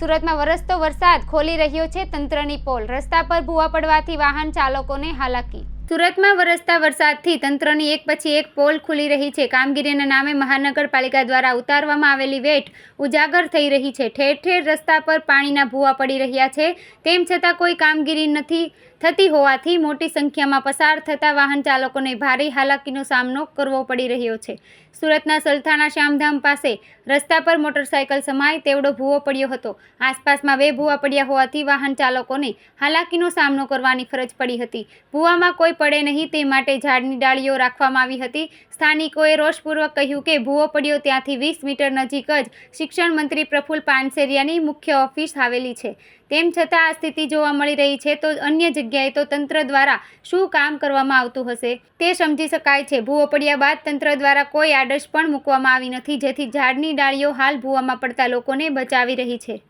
સુરતમાં વરસતો વરસાદ ખોલી રહ્યો છે તંત્રની પોલ. રસ્તા પર ભૂવા પડવાથી વાહન ચાલકોને હાલાકી. સુરતમાં વરસતા વરસાદથી તંત્રની એક પછી એક પોલ ખુલી રહી છે. કામગીરીના નામે મહાનગરપાલિકા દ્વારા ઉતારવામાં આવેલી વેટ ઉજાગર થઈ રહી છે. ઠેર ઠેર રસ્તા પર પાણીના ભૂવા પડી રહ્યા છે. તેમ છતાં કોઈ કામગીરી નથી થતી હોવાથી મોટી સંખ્યામાં પસાર થતા વાહન ચાલકોને ભારે હાલાકીનો સામનો કરવો પડી રહ્યો છે. સુરતના સલથાણા શ્યામધામ પાસે રસ્તા પર મોટરસાયકલ સમાય તેવડો ભૂવો પડ્યો હતો. આસપાસમાં બે ભૂવા પડ્યા હોવાથી વાહન ચાલકોને હાલાકીનો સામનો કરવાની ફરજ પડી હતી. ભૂવામાં કોઈ પડે નહીં તે માટે ઝાડની ડાળીઓ રાખવામાં આવી હતી. સ્થાનિકોએ રોષપૂર્વક કહ્યું કે ભૂવો પડ્યો ત્યાંથી વીસ મીટર નજીક જ શિક્ષણ મંત્રી પ્રફુલ પાનસેરિયાની મુખ્ય ઓફિસ આવેલી છે. તેમ છતાં આ સ્થિતિ જોવા મળી રહી છે તો અન્ય જગ્યાએ તો તંત્ર દ્વારા શું કામ કરવામાં આવતું હશે તે સમજી શકાય છે. ભૂવો પડ્યા બાદ તંત્ર દ્વારા કોઈ આડશ પણ મૂકવામાં આવી નથી જેથી ઝાડની ડાળીઓ હાલ ભૂવામાં પડતા લોકોને બચાવી રહી છે.